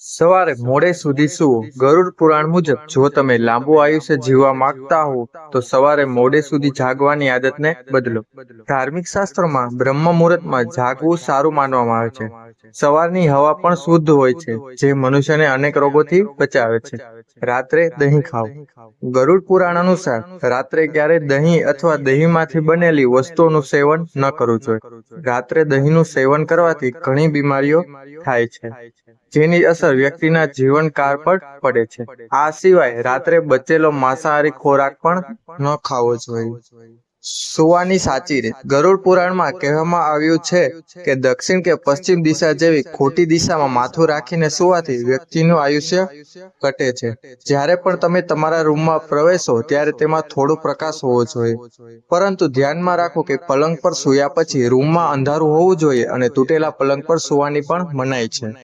સવારે મોડે સુધી સુવો. ગરુડ પુરાણ મુજબ, જો તમે લાંબુ આયુષ્ય જીવવા માંગતા હો, તો સવારે મોડે સુધી જાગવાની આદતને બદલો. ધાર્મિક શાસ્ત્રોમાં બ્રહ્મ મુહૂર્તમાં જાગવું સારું માનવામાં આવે છે. સવારની હવા પણ શુદ્ધ હોય છે જે મનુષ્યને અનેક રોગોથી બચાવે છે. રાત્રે દહીં ખાવ ગરુડ પુરાણ અનુસાર રાત્રે ક્યારે દહીં અથવા દહીંમાંથી બનેલી વસ્તુઓનું સેવન ન કરવું જોઈએ. રાત્રે દહીંનું સેવન કરવાથી ઘણી બીમારીઓ થાય છે. જેની અસર વ્યક્તિના જીવનકાળ પર પડે છે. આ સિવાય રાત્રે બચેલો માંસાહારી ખોરાક પણ ન ખાવો જોઈએ. સુવાની સાચી રીત. ગરુડ પુરાણમાં કહેવામાં આવ્યું છે કે દક્ષિણ કે પશ્ચિમ દિશા જેવી ખોટી દિશામાં માથું રાખીને સુવાથી વ્યક્તિનું આયુષ્ય ઘટે છે. જ્યારે પણ તમે તમારા રૂમમાં પ્રવેશો, ત્યારે તેમાં થોડો પ્રકાશ હોવો જોઈએ. પરંતુ ધ્યાનમાં રાખો કે પલંગ પર સૂયા પછી રૂમમાં અંધારું હોવું જોઈએ અને તૂટેલા પલંગ પર સુવાની પણ મનાઈ છે.